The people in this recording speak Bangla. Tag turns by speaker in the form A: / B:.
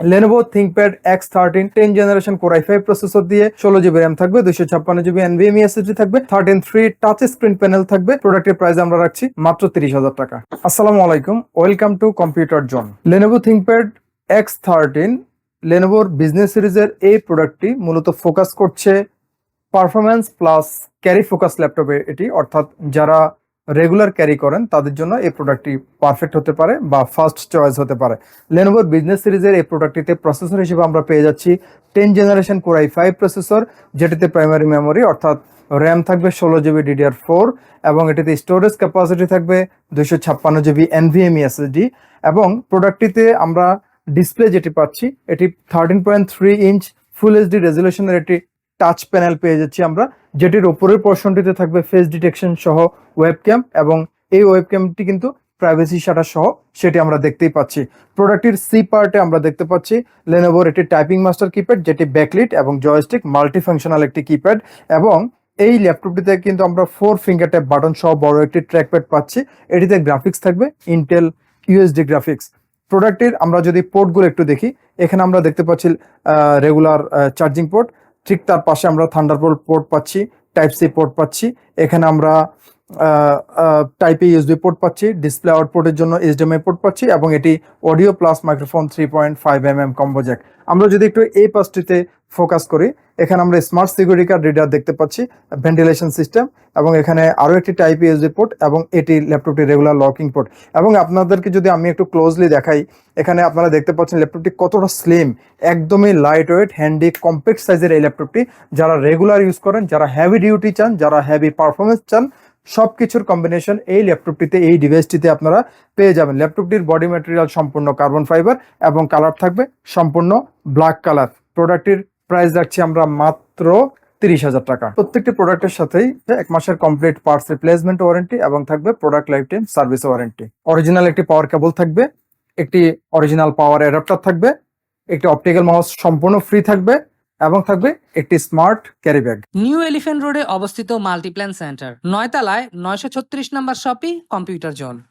A: Lenovo ThinkPad X thirteen ten generation core i five processor দিয়ে ষোলো জিবি র্যাম থাকবে, দুইশো ছাপ্পান্ন জিবি এনভিএমই এসএসডি থাকবে thirteen three touch screen panel থাকবে। প্রোডাক্টের প্রাইস আমরা রাখছি মাত্র তিরিশ হাজার টাকা। আসসালামু আলাইকুম welcome to computer zone Lenovo ThinkPad X thirteen লেনোভোর business সিরিজের এই প্রোডাক্টটি মূলত ফোকাস করছে পারফরম্যান্স প্লাস ক্যারি ফোকাস ল্যাপটপে এটি, অর্থাৎ যারা রেগুলার ক্যারি করেন, তাদের জন্য এই প্রোডাক্টটি পারফেক্ট হতে পারে বা ফার্স্ট চয়েস হতে পারে। লেনোভোর বিজনেস সিরিজের এই প্রোডাক্টটিতে প্রসেসর হিসেবে আমরা পেয়ে যাচ্ছি ten generation core i five processor যেটিতে প্রাইমারি মেমোরি অর্থাৎ র্যাম থাকবে ষোলো জিবি ডিডিআর ফোর এবং এটিতে স্টোরেজ ক্যাপাসিটি থাকবে দুইশো ছাপ্পান্ন জিবি এনভিএমই এসএসডি এবং প্রোডাক্টটিতে আমরা ডিসপ্লে যেটি পাচ্ছি, এটি thirteen point three inch full HD রেজলিউশনের একটি টাচ প্যানেল পেয়ে যাচ্ছি আমরা, যেটির ওপরের পোর্শনটিতে থাকবে ফেস ডিটেকশন সহ ওয়েবক্যাম এবং এই ওয়েবক্যামটি কিন্তু প্রাইভেসি শাটার সহ সেটি আমরা দেখতেই পাচ্ছি। প্রোডাক্টটির সি পার্টে আমরা দেখতে পাচ্ছি লেনোভোর একটি টাইপিং মাস্টার কিপ্যাড যেটি ব্যাকলিট এবং জয়স্টিক মাল্টি ফাংশনাল একটি কিপ্যাড এবং এই ল্যাপটপটিতে কিন্তু আমরা ফোর ফিঙ্গার টাইপ বাটন সহ বড় একটি ট্র্যাকপ্যাড পাচ্ছি। এটিতে গ্রাফিক্স থাকবে ইন্টেল ইউএসডি গ্রাফিক্স প্রোডাক্টের আমরা যদি পোর্টগুলো একটু দেখি, এখানে আমরা দেখতে পাচ্ছি রেগুলার চার্জিং পোর্ট ঠিক তার পাশে আমরা থান্ডারবোল্ট পোর্ট পাচ্ছি টাইপ সি পোর্ট পাচ্ছি। এখানে আমরা টাইপ ইউএসবি পোর্ট পাচ্ছি ডিসপ্লে আউটপুটের জন্য এইচডিএমআই পোর্ট পাচ্ছি এবং এটি audio plus microphone three point five M M combo jack আমরা যদি একটু এই পাশটিতে ফোকাস করি, এখানে আমরা স্মার্ট সিকিউরিটি কার্ড রিডার দেখতে পাচ্ছি ভেন্টিলেশন সিস্টেম এবং এখানে আরও একটি টাইপ ইউএসবি পোর্ট এবং এটি ল্যাপটপটি রেগুলার লকিং পোর্ট এবং আপনাদেরকে যদি আমি একটু ক্লোজলি দেখাই, এখানে আপনারা দেখতে পাচ্ছেন ল্যাপটপটি কতটা স্লিম একদমই লাইট ওয়েট হ্যান্ডি কম্প্যাক্ট সাইজের এই ল্যাপটপটি যারা রেগুলার ইউজ করেন, যারা হ্যাভি ডিউটি চান, যারা হ্যাভি পারফরমেন্স চান সব কিছুর কম্বিনেশন এই ল্যাপটপটিতে এই ডিভাইসটিতে আপনারা পেয়ে যাবেন। ল্যাপটপটির বডি ম্যাটেরিয়াল সম্পূর্ণ কার্বন ফাইবার এবং কালার থাকবে সম্পূর্ণ ব্ল্যাক কালার প্রোডাক্টটির প্রাইস রাখছি আমরা মাত্র তিরিশ হাজার টাকা। প্রত্যেকটি প্রোডাক্টের সাথেই এক মাসের কমপ্লিট পার্টস রিপ্লেসমেন্ট ওয়ারেন্টি এবং থাকবে product life time service warranty original একটি পাওয়ার কেবল থাকবে, একটি অরিজিনাল পাওয়ার অ্যাডাপ্টার থাকবে, একটি অপটিক্যাল মাউস সম্পূর্ণ ফ্রি থাকবে এবং থাকবে একটি smart carry bag.
B: New elephant রোডে অবস্থিত মাল্টিপ্ল্যান সেন্টার, নয়তলায় নয়শো ছত্রিশ নম্বর শপি কম্পিউটার জোন।